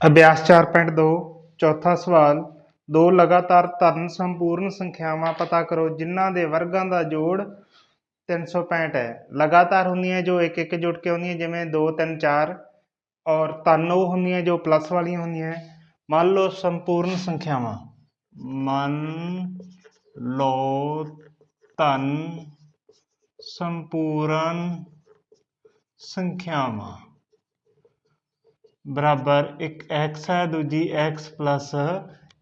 ਅਭਿਆਸ 4.2 ਚੌਥਾ ਸਵਾਲ, ਦੋ ਲਗਾਤਾਰ ਧਨ ਸੰਪੂਰਨ ਸੰਖਿਆਵਾਂ ਪਤਾ ਕਰੋ ਜਿਨ੍ਹਾਂ ਦੇ ਵਰਗਾਂ ਦਾ ਜੋੜ 365 ਹੈ। ਲਗਾਤਾਰ ਹੁੰਦੀਆਂ ਜੋ ਇੱਕ ਇੱਕ ਜੁੜ ਕੇ ਆਉਂਦੀਆਂ, ਜਿਵੇਂ 2 3 4 ਔਰ ਧਨ ਉਹ ਹੁੰਦੀਆਂ ਜੋ ਪਲੱਸ ਵਾਲੀਆਂ ਹੁੰਦੀਆਂ ਮੰਨ ਲਓ ਸੰਪੂਰਨ ਸੰਖਿਆਵਾਂ। ਮੰਨ ਲਓ ਧਨ ਸੰਪੂਰਨ ਸੰਖਿਆਵਾਂ। ਬਰਾਬਰ ਇੱਕ x ਹੈ, ਦੂਜੀ x ਪਲੱਸ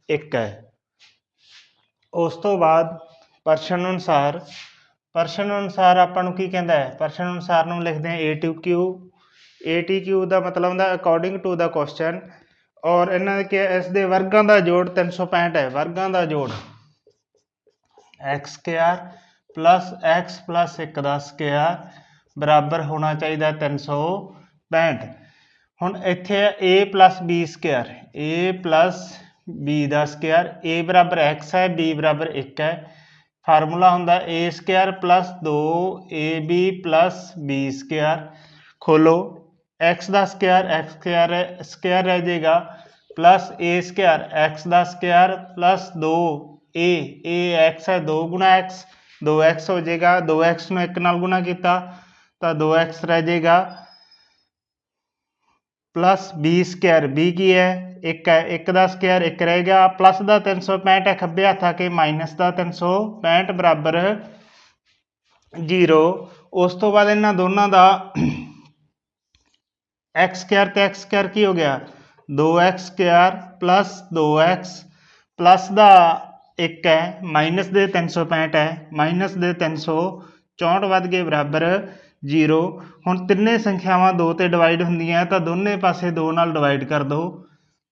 1 ਹੈ। ਉਸ ਤੋਂ ਬਾਅਦ ਪ੍ਰਸ਼ਨ ਅਨੁਸਾਰ ਪ੍ਰਸ਼ਨ ਅਨੁਸਾਰ ਆਪਾਂ ਨੂੰ ਕੀ ਕਹਿੰਦਾ ਹੈ? ਪ੍ਰਸ਼ਨ ਅਨੁਸਾਰ ਨੂੰ ਲਿਖਦੇ ਹਾਂ a to q a to q ਦਾ ਮਤਲਬ ਹੁੰਦਾ ਅਕੋਰਡਿੰਗ ਟੂ ਦਾ ਕੁਐਸਚਨ ਔਰ ਇਹਨਾਂ ਦੇ ਕਿ ਇਸ ਦੇ ਵਰਗਾਂ ਦਾ ਜੋੜ 365 ਹੈ, ਵਰਗਾਂ ਦਾ ਜੋੜ। x square plus x plus 1 ਦਾ ਸਕੁਅਰ ਬਰਾਬਰ ਹੋਣਾ ਚਾਹੀਦਾ 365 ਹੁਣ ਇੱਥੇ ਹੈ a plus b square a plus b ਦਾ ਸਕੁਅਰ a ਬਰਾਬਰ x ਹੈ, b ਬਰਾਬਰ 1 ਹੈ। ਫਾਰਮੂਲਾ ਹੁੰਦਾ a square plus 2ab plus b square ਖੋਲੋ, x ਦਾ ਸਕੁਅਰ x ਸਕੁਅਰ ਸਕੁਅਰ ਰਹਿ ਜਾਏਗਾ। Plus a square x the square plus 2a a x ਹੈ 2 ਗੁਣਾ x 2x ਹੋ ਜਾਏਗਾ। 2x ਨੂੰ 1 ਨਾਲ ਗੁਣਾ ਕੀਤਾ, ਤਾਂ 2x ਰਹਿ ਜਾਏਗਾ। ਪਲੱਸ b ਸਕੁਅਰ b ਕੀ ਹੈ 1 ਹੈ 1 ਦਾ ਸਕੁਅਰ 1 ਰਹੇਗਾ ਪਲੱਸ ਦਾ 365 ਹੈ ਖੱਬੇ ਹੱਥ ਆ ਕੇ ਮਾਈਨਸ ਦਾ 365 ਬਰਾਬਰ 0 ਉਸ ਤੋਂ ਬਾਅਦ ਇਹਨਾਂ ਦੋਨਾਂ ਦਾ x ਸਕੁਅਰ ਤੇ x ਸਕੁਅਰ ਕੀ ਹੋ ਗਿਆ 2x square plus 2x plus ਦਾ 1 ਹੈ ਮਾਈਨਸ ਦੇ 365 ਹੈ ਮਾਈਨਸ ਦੇ 364 ਵੱਧ ਗਏ ਬਰਾਬਰ 0 ਹੁਣ ਤਿੰਨੇ ਸੰਖਿਆਵਾਂ 2 ਤੇ ਡਿਵਾਈਡ ਹੁੰਦੀਆਂ, ਤਾਂ ਦੋਨੇ ਪਾਸੇ 2 ਨਾਲ ਡਿਵਾਈਡ ਕਰ ਦਿਓ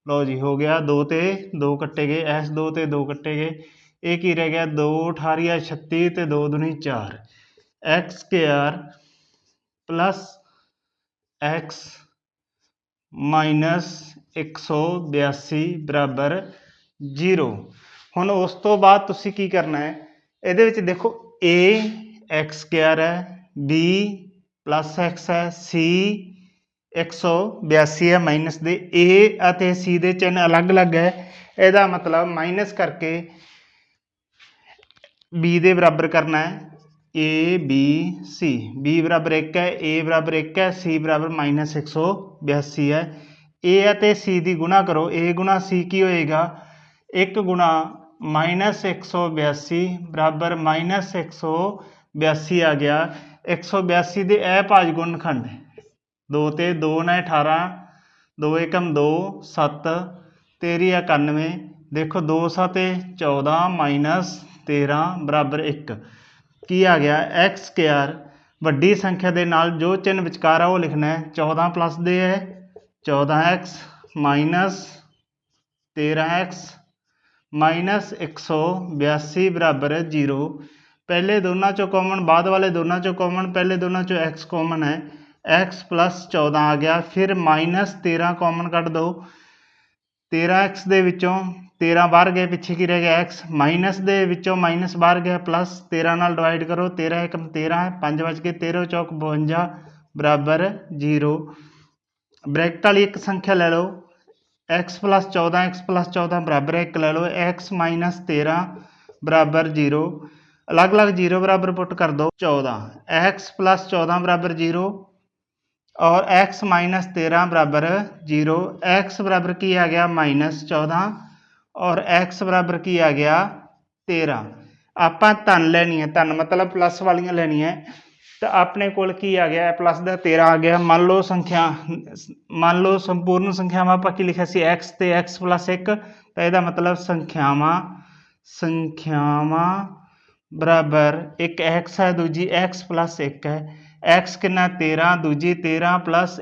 ਲਓ ਜੀ, ਹੋ ਗਿਆ 2 ਤੇ 2 ਕੱਟੇ ਗਏ, ਐਸ 2 ਤੇ 2 ਕੱਟੇ ਗਏ। ਇਹ ਕੀ ਰਹਿ ਗਿਆ? 2 18 36 ਤੇ 2 ਦੁਨੀ 4 x square plus x minus 182 ਬਰਾਬਰ 0 ਹੁਣ ਉਸ ਤੋਂ ਬਾਅਦ ਤੁਸੀਂ ਕੀ ਕਰਨਾ ਹੈ? ਇਹਦੇ ਵਿੱਚ ਦੇਖੋ, a x ਸਕੁਅਰ ਹੈ b ਪਲੱਸ x ਹੈ, c 182 ਹੈ ਮਾਈਨਸ ਦੇ a ਅਤੇ c ਦੇ ਚਿੰਨ ਅਲੱਗ-ਅਲੱਗ ਹੈ। ਇਹਦਾ ਮਤਲਬ ਮਾਈਨਸ ਕਰਕੇ b ਦੇ ਬਰਾਬਰ ਕਰਨਾ ਹੈ। A, b, c b ਬਰਾਬਰ 1 ਹੈ, a ਬਰਾਬਰ 1 ਹੈ, c ਬਰਾਬਰ -182 ਹੈ। A ਅਤੇ c ਦੀ ਗੁਣਾ ਕਰੋ। A ਗੁਣਾ c ਕੀ ਹੋਏਗਾ? 1 ਗੁਣਾ -182 ਬਰਾਬਰ -182 82 ਆ ਗਿਆ। 182 ਦੇ ਇਹ ਭਾਜ ਗੁਣਨਖੰਡ ਦੋ ਤੇ ਦੋ ਨਾ 18 2 1 2 7 13 91 ਦੇਖੋ 2 7 14 ਮਾਈਨਸ 13 ਬਰਾਬਰ ਇੱਕ। ਕੀ ਆ ਗਿਆ? ਐਕਸ ਸਕੁਆਇਰ ਵੱਡੀ ਸੰਖਿਆ ਦੇ ਨਾਲ ਜੋ ਚਿੰਨ੍ਹ ਵਿਚਕਾਰ ਆ ਉਹ ਲਿਖਣਾ ਹੈ। 14 ਪਲੱਸ ਦੇ ਹੈ। 14x ਮਾਈਨਸ 13x ਮਾਈਨਸ 182 ਬਰਾਬਰ ਜੀਰੋ। ਪਹਿਲੇ ਦੋਨਾਂ ਚੋਂ ਕਾਮਨ ਬਾਅਦ ਵਾਲੇ ਦੋਨਾਂ ਚੋਂ ਕਾਮਨ ਪਹਿਲੇ ਦੋਨਾਂ ਚੋਂ x ਕਾਮਨ ਹੈ x 14 ਆ ਗਿਆ ਫਿਰ ਮਾਈਨਸ 13 ਕਾਮਨ ਕੱਢ ਦਿਓ 13x ਦੇ ਵਿੱਚੋਂ 13 ਬਾਹਰ ਗਏ ਪਿੱਛੇ ਕੀ ਰਹਿ ਗਿਆ x ਮਾਈਨਸ ਦੇ ਵਿੱਚੋਂ ਮਾਈਨਸ ਬਾਹਰ ਗਿਆ ਪਲੱਸ 13 ਨਾਲ ਡਿਵਾਈਡ ਕਰੋ 13 1 13 ਹੈ 5 ਵਜ ਕੇ 13 ਚੌਕ 52 ਬਰਾਬਰ 0 ਬ੍ਰੈਕਟ ਵਾਲੀ ਇੱਕ ਸੰਖਿਆ ਲੈ ਲਓ x 14 x 14 ਬਰਾਬਰ 1 ਲੈ ਲਓ x 13 ਬਰਾਬਰ 0 ਅਲੱਗ-ਅਲੱਗ 0 ਬਰਾਬਰ ਪੁੱਟ ਕਰ ਦਿਓ 14 x 14 ਬਰਾਬਰ 0 ਔਰ x 13 ਬਰਾਬਰ 0 x ਬਰਾਬਰ ਕੀ ਆ ਗਿਆ? -14 ਔਰ x ਬਰਾਬਰ ਕੀ ਆ ਗਿਆ? 13 ਆਪਾਂ ਧਨ ਲੈਣੀ ਹੈ, ਧਨ ਮਤਲਬ ਪਲੱਸ ਵਾਲੀਆਂ ਲੈਣੀਆਂ ਤਾਂ ਆਪਣੇ ਕੋਲ ਕੀ ਆ ਗਿਆ? ਪਲੱਸ ਦਾ 13 ਆ ਗਿਆ। ਮੰਨ ਲਓ ਸੰਖਿਆ, ਮੰਨ ਲਓ ਸੰਪੂਰਨ ਸੰਖਿਆਵਾਂ ਆਪਾਂ ਕੀ ਲਿਖਿਆ ਸੀ? X ਤੇ x 1 ਤਾਂ ਇਹਦਾ ਮਤਲਬ ਸੰਖਿਆਵਾਂ ਸੰਖਿਆਵਾਂ ਬਰਾਬਰ ਇੱਕ x ਹੈ, ਦੂਜੀ x 1 ਹੈ। x ਕਿੰਨਾ? 13 ਦੂਜੀ 13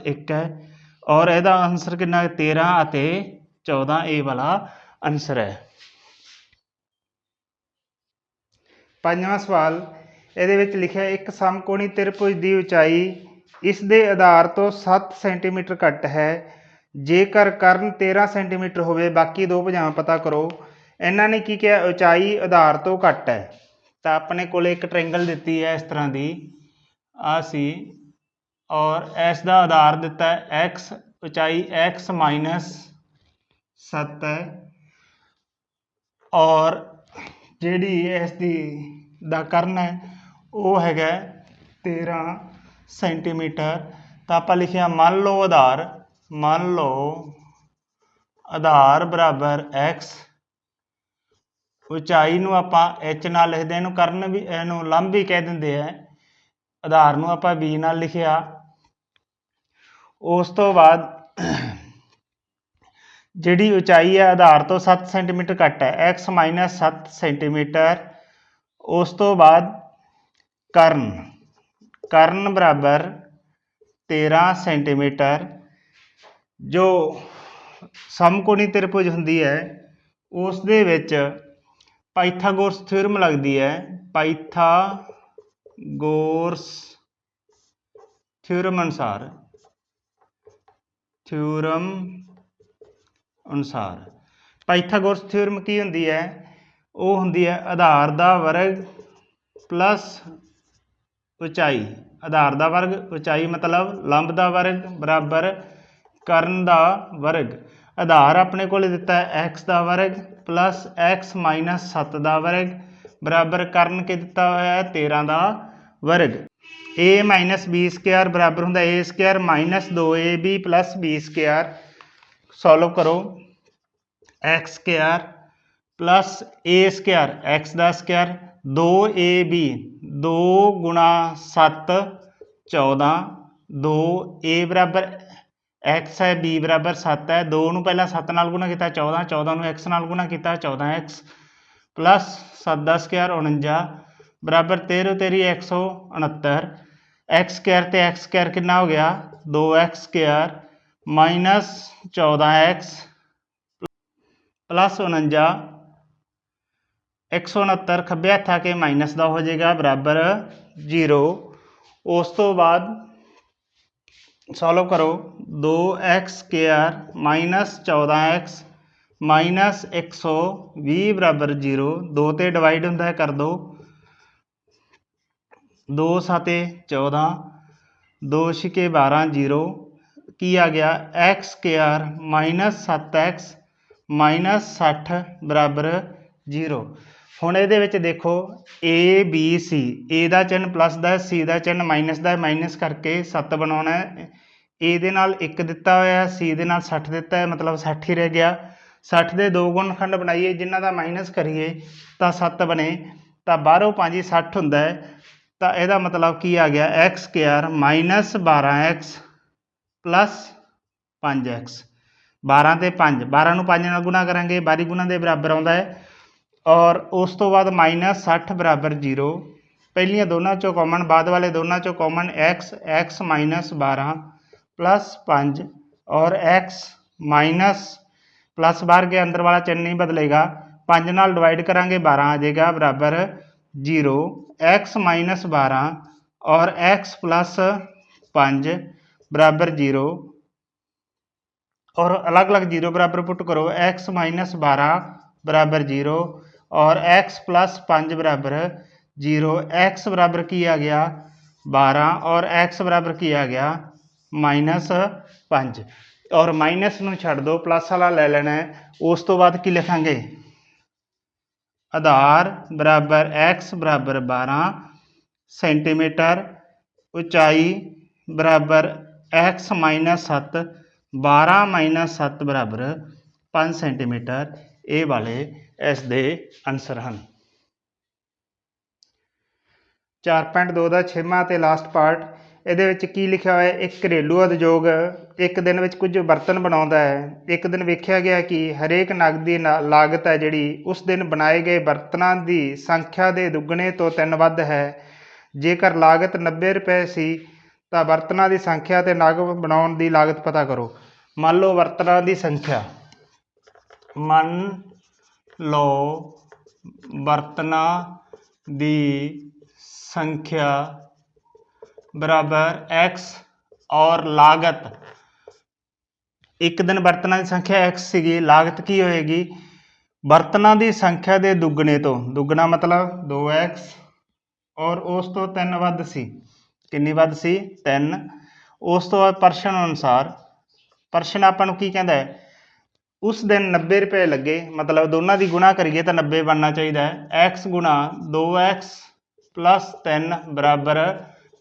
1 ਹੈ। ਔਰ ਇਹਦਾ ਆਨਸਰ ਕਿੰਨਾ? 13 ਅਤੇ 14 ਇਹ ਵਾਲਾ ਆਨਸਰ ਹੈ। ਪੰਜਵਾਂ ਸਵਾਲ, ਇਹਦੇ ਵਿੱਚ ਲਿਖਿਆ ਇੱਕ ਸਮਕੋਣੀ ਤ੍ਰਿਭੁਜ ਦੀ ਉਚਾਈ ਇਸ ਦੇ ਆਧਾਰ ਤੋਂ 7 ਸੈਂਟੀਮੀਟਰ ਘੱਟ ਹੈ। ਜੇਕਰ ਕਰਨ 13 ਸੈਂਟੀਮੀਟਰ ਹੋਵੇ, ਬਾਕੀ ਦੋ ਭੁਜਾਵਾਂ ਪਤਾ ਕਰੋ। ਇਹਨਾਂ ਨੇ ਕੀ ਕਿਹਾ? ਉਚਾਈ ਆਧਾਰ ਤੋਂ ਘੱਟ ਹੈ। ਤਾਂ ਆਪਣੇ ਕੋਲ ਇੱਕ ਟ੍ਰਾਇੰਗਲ ਦਿੱਤੀ ਹੈ ਇਸ ਤਰ੍ਹਾਂ ਦੀ। ਆ ਸੀ। ਔਰ ਇਸ ਦਾ ਆਧਾਰ ਦਿੱਤਾ ਹੈ x ਉਚਾਈ x ਮਾਈਨਸ 7 ਹੈ। ਔਰ ਜਿਹੜੀ ਇਸ ਦੀ ਦਾ ਕਰਨ ਹੈ, ਉਹ ਹੈਗਾ 13 ਸੈਂਟੀਮੀਟਰ। ਤਾਂ ਆਪਾਂ ਲਿਖਿਆ ਮੰਨ ਲਓ ਆਧਾਰ, ਮੰਨ ਲਓ ਆਧਾਰ ਬਰਾਬਰ x ਉਚਾਈ ਨੂੰ ਆਪਾਂ h ਨਾਲ ਲਿਖਦੇ ਹਾਂ, ਇਹਨੂੰ ਕਰਨ ਵੀ ਇਹਨੂੰ ਲੰਬ ਵੀ ਕਹਿ ਦਿੰਦੇ ਆ। ਆਧਾਰ ਨੂੰ ਆਪਾਂ b ਨਾਲ ਲਿਖਿਆ। ਉਸ ਤੋਂ ਬਾਅਦ ਜਿਹੜੀ ਉਚਾਈ ਹੈ ਆਧਾਰ ਤੋਂ 7 ਸੈਂਟੀਮੀਟਰ ਘੱਟ ਹੈ। X 7 centimetre. ਉਸ ਤੋਂ ਬਾਅਦ ਕਰਨ। ਕਰਨ ਬਰਾਬਰ 13 ਸੈਂਟੀਮੀਟਰ। ਜੋ ਸਮਕੋਣੀ ਤ੍ਰਿਭੁਜ ਹੁੰਦੀ ਹੈ ਉਸ ਦੇ ਵਿੱਚ ਪਾਈਥਾਗੋਰਸ ਥਿਊਰਮ ਲੱਗਦੀ ਹੈ। ਪਾਈਥਾਗੋਰਸ ਥਿਊਰਮ ਅਨੁਸਾਰ। ਥਿਊਰਮ ਅਨੁਸਾਰ। ਪਾਈਥਾਗੋਰਸ ਥਿਊਰਮ ਕੀ ਹੁੰਦੀ ਹੈ? ਉਹ ਹੁੰਦੀ ਹੈ ਆਧਾਰ ਦਾ ਵਰਗ ਪਲੱਸ ਉਚਾਈ। ਆਧਾਰ ਦਾ ਵਰਗ, ਉਚਾਈ ਮਤਲਬ ਲੰਬ ਦਾ ਵਰਗ ਬਰਾਬਰ ਕਰਨ ਦਾ ਵਰਗ। ਆਧਾਰ ਆਪਣੇ ਕੋਲ ਦਿੱਤਾ ਹੈ, x ਦਾ ਵਰਗ ਪਲੱਸ x 7 ਦਾ ਵਰਗ ਬਰਾਬਰ ਕਰਨ ਕੇ ਦਿੱਤਾ ਹੋਇਆ ਹੈ 13 ਦਾ ਵਰਗ। a b ਸਕੁਅਰ ਬਰਾਬਰ ਹੁੰਦਾ a square 2ab b square solve ਕਰੋ। x square plus a square x ਦਾ ਸਕੁਅਰ 2ab 2 ਗੁਣਾ 7 14 2a ਬਰਾਬਰ x ਹੈ b ਬਰਾਬਰ 7 ਹੈ 2 ਨੂੰ ਪਹਿਲਾਂ 7 ਨਾਲ ਗੁਣਾ ਕੀਤਾ 14 14 ਨੂੰ x ਨਾਲ ਗੁਣਾ ਕੀਤਾ 14x ਪਲੱਸ 7 ਦਾ ਸਕੁਅਰ 49 ਬਰਾਬਰ 13 ਤੇਰੀ 169 x ਸਕੁਅਰ ਤੇ x ਸਕੁਅਰ ਕਿੰਨਾ ਹੋ ਗਿਆ 2x square minus 14x plus 49 169 ਖੱਬੇ ਹੱਥ ਆ ਕੇ ਮਾਈਨਸ ਦਾ ਹੋ ਜਾਏਗਾ ਬਰਾਬਰ 0 ਉਸ ਤੋਂ ਬਾਅਦ ਸੋਲਵ ਕਰੋ। 2x square minus 14x minus 120 ਬਰਾਬਰ 0 2 ਤੇ ਡਿਵਾਈਡ ਹੁੰਦਾ ਹੈ, ਕਰ ਦੋ। 2 ਸਤੇ 14 2 ਛਿਕੇ 12 0 ਕੀ ਆ ਗਿਆ? x square minus 7x minus 60 ਬਰਾਬਰ 0 ਹੁਣ ਇਹਦੇ ਵਿੱਚ ਦੇਖੋ a, b, c a ਦਾ ਚਿੰਨ ਪਲੱਸ ਦਾ ਹੈ c ਦਾ ਚਿੰਨ ਮਾਈਨਸ ਦਾ ਮਾਈਨਸ ਕਰਕੇ 7 ਬਣਾਉਣਾ ਹੈ। A ਦੇ ਨਾਲ 1 ਦਿੱਤਾ ਹੋਇਆ ਹੈ, c ਦੇ ਨਾਲ 60 ਦਿੱਤਾ ਹੈ, ਮਤਲਬ 60 ਹੀ ਰਹਿ ਗਿਆ। 60 ਦੇ ਦੋ ਗੁਣ ਖੰਡ ਬਣਾਈਏ, ਜਿਨ੍ਹਾਂ ਦਾ ਮਾਈਨਸ ਕਰੀਏ, ਤਾਂ 7 ਬਣੇ। ਤਾਂ ਬਾਹਰੋਂ 5 60 ਹੁੰਦਾ ਹੈ, ਤਾਂ ਇਹਦਾ ਮਤਲਬ ਕੀ ਆ ਗਿਆ? X square minus 12x plus 5x 12 ਤੇ 5 12 ਨੂੰ 5 ਨਾਲ ਗੁਣਾ ਕਰਾਂਗੇ, ਬਾਰੀ ਗੁਣਾ ਦੇ ਬਰਾਬਰ ਆਉਂਦਾ ਹੈ। ਔਰ ਉਸ ਤੋਂ ਬਾਅਦ ਮਾਈਨਸ 60 ਬਰਾਬਰ 0 ਪਹਿਲੀਆਂ ਦੋਨਾਂ ਚੋਂ ਕਾਮਨ ਬਾਅਦ ਵਾਲੇ ਦੋਨਾਂ ਚੋਂ common x x minus 12 plus 5 ਔਰ x ਮਾਈਨਸ ਪਲੱਸ ਬਾਹਰ ਕੇ ਅੰਦਰ ਵਾਲਾ ਚਿੰਨ੍ਹ ਨਹੀਂ ਬਦਲੇਗਾ 5 ਨਾਲ ਡਿਵਾਈਡ ਕਰਾਂਗੇ 12 ਆ ਜਾਏਗਾ ਬਰਾਬਰ 0 x ਮਾਈਨਸ 12 ਔਰ x ਪਲੱਸ 5 ਬਰਾਬਰ 0 और अलग अलग जीरो बराबर पुट करो x माइनस बारह बराबर जीरो और x प्लस पाँच बराबर जीरो x बराबर की आ गया बारह और x बराबर की आ गया ਮਾਈਨਸ 5 ਔਰ ਮਾਈਨਸ ਨੂੰ ਛੱਡ ਦਿਓ ਪਲੱਸ ਵਾਲਾ ਲੈ ਲੈਣਾ ਹੈ ਉਸ ਤੋਂ ਬਾਅਦ ਕੀ ਲਿਖਾਂਗੇ ਆਧਾਰ ਬਰਾਬਰ x ਬਰਾਬਰ 12 ਸੈਂਟੀਮੀਟਰ ਉਚਾਈ ਬਰਾਬਰ x ਮਾਈਨਸ 7 12 ਮਾਈਨਸ 7 ਬਰਾਬਰ 5 ਸੈਂਟੀਮੀਟਰ ਇਹ ਵਾਲੇ ਇਸ ਦੇ ਆਨਸਰ ਹਨ। 4.2 ਦਾ ਛੇਵਾਂ ਤੇ ਲਾਸਟ ਪਾਰਟ ਇਹਦੇ ਵਿੱਚ ਕੀ ਲਿਖਿਆ ਹੋਇਆ ਹੈ? ਇੱਕ ਘਰੇਲੂ ਉਦਯੋਗ, ਇੱਕ ਦਿਨ ਵਿੱਚ ਕੁਝ ਬਰਤਨ ਬਣਾਉਂਦਾ ਹੈ। ਇੱਕ ਦਿਨ ਵੇਖਿਆ ਗਿਆ ਕਿ ਹਰੇਕ ਨਗ ਦੀ ਨਾ- ਲਾਗਤ ਹੈ ਜਿਹੜੀ, ਉਸ ਦਿਨ ਬਣਾਏ ਗਏ ਬਰਤਨਾਂ ਦੀ ਸੰਖਿਆ ਦੇ ਦੁੱਗਣੇ ਤੋਂ ਤਿੰਨ ਵੱਧ ਹੈ। ਜੇਕਰ ਲਾਗਤ 90 ਰੁਪਏ ਸੀ, ਤਾਂ ਬਰਤਨਾਂ ਦੀ ਸੰਖਿਆ ਤੇ ਨਗ ਬਣਾਉਣ ਦੀ ਲਾਗਤ ਪਤਾ ਕਰੋ। ਮੰਨ ਲਓ ਬਰਤਨਾਂ ਦੀ ਸੰਖਿਆ। ਮੰਨ ਲਓ ਬਰਤਨਾਂ ਦੀ ਸੰਖਿਆ ਬਰਾਬਰ x ਔਰ ਲਾਗਤ। ਇੱਕ ਦਿਨ ਬਰਤਨਾਂ ਦੀ ਸੰਖਿਆ x ਸੀਗੀ, ਲਾਗਤ ਕੀ ਹੋਏਗੀ? ਬਰਤਨਾਂ ਦੀ ਸੰਖਿਆ ਦੇ ਦੁੱਗਣੇ ਤੋਂ, ਦੁੱਗਣਾ ਮਤਲਬ 2x ਔਰ ਉਸ ਤੋਂ 3 ਵੱਧ ਸੀ। ਕਿੰਨੀ ਵੱਧ ਸੀ? 3 ਉਸ ਤੋਂ ਬਾਅਦ ਪ੍ਰਸ਼ਨ ਅਨੁਸਾਰ, ਪ੍ਰਸ਼ਨ ਆਪਾਂ ਨੂੰ ਕੀ ਕਹਿੰਦਾ ਹੈ? ਉਸ ਦਿਨ 90 ਰੁਪਏ ਲੱਗੇ, ਮਤਲਬ ਦੋਨਾਂ ਦੀ ਗੁਣਾ ਕਰੀਏ ਤਾਂ 90 ਬਣਨਾ ਚਾਹੀਦਾ ਹੈ। X ਗੁਣਾ 2x ਪਲੱਸ 3 ਬਰਾਬਰ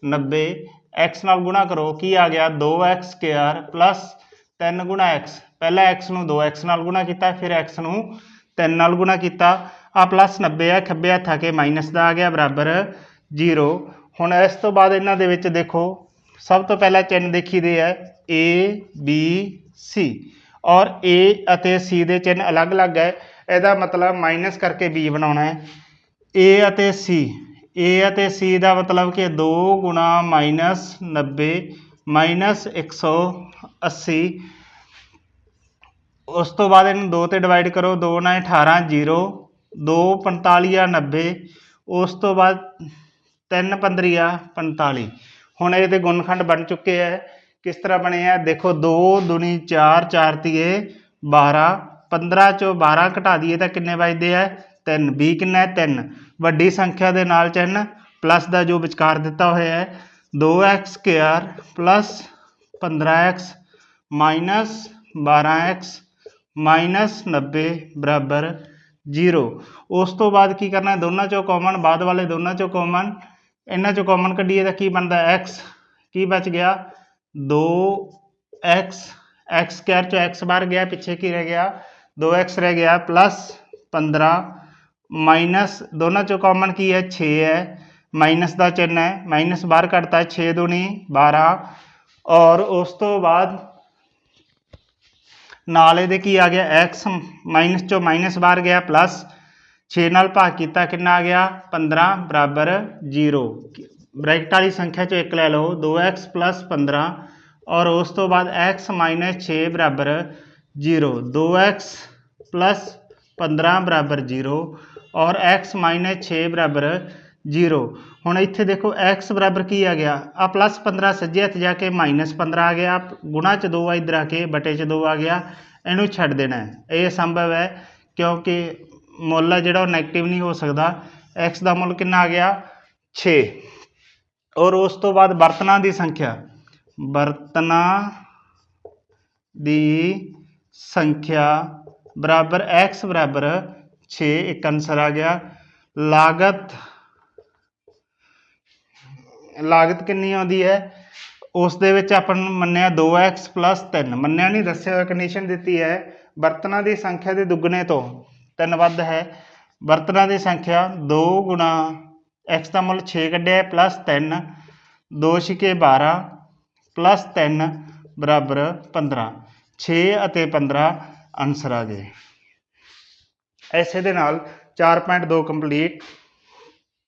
90 x ਨਾਲ ਗੁਣਾ ਕਰੋ, ਕੀ ਆ ਗਿਆ? 2x ਸਕੁਅਰ ਪਲੱਸ 3 ਗੁਣਾ x ਪਹਿਲਾਂ x ਨੂੰ 2x ਨਾਲ ਗੁਣਾ ਕੀਤਾ, ਫਿਰ x ਨੂੰ 3 ਨਾਲ ਗੁਣਾ ਕੀਤਾ। ਆ ਪਲੱਸ 90 ਆ ਖੱਬੇ ਹੱਥ ਆ ਕੇ ਮਾਈਨਸ ਦਾ ਆ ਗਿਆ, ਬਰਾਬਰ 0 ਹੁਣ ਇਸ ਤੋਂ ਬਾਅਦ ਇਹਨਾਂ ਦੇ ਵਿੱਚ ਦੇਖੋ, ਸਭ ਤੋਂ ਪਹਿਲਾਂ ਚਿੰਨ੍ਹ ਦੇਖੀਦੇ ਹੈ, A, B, C ਔਰ A ਅਤੇ C ਦੇ ਚਿੰਨ੍ਹ ਅਲੱਗ-ਅਲੱਗ ਹੈ। ਇਹਦਾ ਮਤਲਬ ਮਾਈਨਸ ਕਰਕੇ B ਬਣਾਉਣਾ ਹੈ। A ਅਤੇ C, A ਅਤੇ C ਦਾ ਮਤਲਬ ਕਿ 2 ਗੁਣਾ ਮਾਈਨਸ 90 ਮਾਈਨਸ 180 ਉਸ ਤੋਂ ਬਾਅਦ ਇਹਨੂੰ 2 ਤੇ ਡਿਵਾਈਡ ਕਰੋ 2 ਨਾਲ 18 0 2 45 ਆ 90 ਉਸ ਤੋਂ ਬਾਅਦ 3 15 ਆ 45 ਹੁਣ ਇਹਦੇ ਗੁਣਖੰਡ ਬਣ ਚੁੱਕੇ ਹੈ। ਕਿਸ ਤਰ੍ਹਾਂ ਬਣੇ ਆ ਦੇਖੋ 2 ਦੁਨੀ 4 4 ਤੀਏ 12 15 ਚੋਂ 12 ਘਟਾ ਦਈਏ ਤਾਂ ਕਿੰਨੇ ਵੱਜਦੇ ਆ 3 b ਕਿੰਨਾ ਹੈ 3 ਵੱਡੀ ਸੰਖਿਆ ਦੇ ਨਾਲ ਚਿੰਨ੍ਹ ਪਲੱਸ ਦਾ ਜੋ ਵਿਚਕਾਰ ਦਿੱਤਾ ਹੋਇਆ ਹੈ 2x square plus 15x minus 12x minus 90 ਬਰਾਬਰ 0 ਉਸ ਤੋਂ ਬਾਅਦ ਕੀ ਕਰਨਾ ਹੈ ਦੋਨਾਂ ਚੋਂ ਕਾਮਨ ਬਾਅਦ ਵਾਲੇ ਦੋਨਾਂ ਚੋਂ ਕਾਮਨ ਇਹਨਾਂ ਚੋਂ ਕਾਮਨ ਕੱਢੀਏ ਤਾਂ ਕੀ ਬਣਦਾ ਹੈ x ਕੀ ਬਚ ਗਿਆ 2x x ਸਕੁਅਰ ਚੋਂ x ਬਾਹਰ ਗਿਆ ਪਿੱਛੇ ਕੀ ਰਹਿ ਗਿਆ 2x ਰਹਿ ਗਿਆ ਪਲੱਸ 15 ਮਾਈਨਸ ਦੋਨਾਂ ਚੋਂ ਕਾਮਨ ਕੀ ਹੈ 6 ਹੈ ਮਾਈਨਸ ਦਾ ਚਿੰਨ੍ਹ ਹੈ ਮਾਈਨਸ ਬਾਹਰ ਕੱਢਤਾ 6 ਦੂਣੀ 12 ਔਰ ਉਸ ਤੋਂ ਬਾਅਦ ਨਾਲ ਇਹਦੇ ਕੀ ਆ ਗਿਆ x ਮਾਈਨਸ ਚੋਂ ਮਾਈਨਸ ਬਾਹਰ ਗਿਆ ਪਲੱਸ 6 ਨਾਲ ਭਾਗ ਕੀਤਾ ਕਿੰਨਾ ਆ ਗਿਆ 15 ਬਰਾਬਰ 0 ਬ੍ਰੈਕਟ ਵਾਲੀ ਸੰਖਿਆ ਚੋਂ ਇੱਕ ਲੈ ਲਓ 2x 15 ਔਰ ਉਸ ਤੋਂ ਬਾਅਦ x 6 ਬਰਾਬਰ 0 2x 15 ਬਰਾਬਰ 0 ਔਰ x 6 ਬਰਾਬਰ 0 ਹੁਣ ਇੱਥੇ ਦੇਖੋ x ਬਰਾਬਰ ਕੀ ਆ ਗਿਆ ਆ ਪਲੱਸ 15 ਸੱਜੇ ਹੱਥ ਜਾ ਕੇ ਮਾਈਨਸ 15 ਆ ਗਿਆ ਗੁਣਾ ਚ 2 ਆ ਇੱਧਰ ਆ ਕੇ ਬਟੇ ਚ 2 ਆ ਗਿਆ ਇਹਨੂੰ ਛੱਡ ਦੇਣਾ ਹੈ ਇਹ ਸੰਭਵ ਹੈ ਕਿਉਂਕਿ ਮੁੱਲ ਆ ਜਿਹੜਾ ਉਹ ਨੈਗੇਟਿਵ ਨਹੀਂ ਹੋ ਸਕਦਾ x ਦਾ ਮੁੱਲ ਕਿੰਨਾ ਆ ਗਿਆ 6 ਔਰ ਉਸ ਤੋਂ ਬਾਅਦ ਬਰਤਨਾਂ ਦੀ ਸੰਖਿਆ। ਬਰਤਨਾਂ ਦੀ ਸੰਖਿਆ ਬਰਾਬਰ x ਬਰਾਬਰ 6 ਇੱਕ ਆਨਸਰ ਆ ਗਿਆ। ਲਾਗਤ ਲਾਗਤ ਕਿੰਨੀ ਆਉਂਦੀ ਹੈ? ਉਸ ਦੇ ਵਿੱਚ ਆਪਾਂ ਨੂੰ ਮੰਨਿਆ 2x 3 ਮੰਨਿਆ ਨਹੀਂ, ਦੱਸਿਆ ਹੋਇਆ ਕੰਡੀਸ਼ਨ ਦਿੱਤੀ ਹੈ। ਬਰਤਨਾਂ ਦੀ ਸੰਖਿਆ ਦੇ ਦੁੱਗਣੇ ਤੋਂ 3 ਵੱਧ ਹੈ। ਬਰਤਨਾਂ ਦੀ ਸੰਖਿਆ 2 ਗੁਣਾ x ਦਾ ਮੁੱਲ 6 ਕੱਢਿਆ ਪਲੱਸ 3 2 ਛਿਕੇ 12 ਪਲੱਸ 3 ਬਰਾਬਰ 15 6 ਅਤੇ 15 ਆਨਸਰ ਆ ਗਏ। ਐਸੇ ਦੇ ਨਾਲ 4.2 ਕੰਪਲੀਟ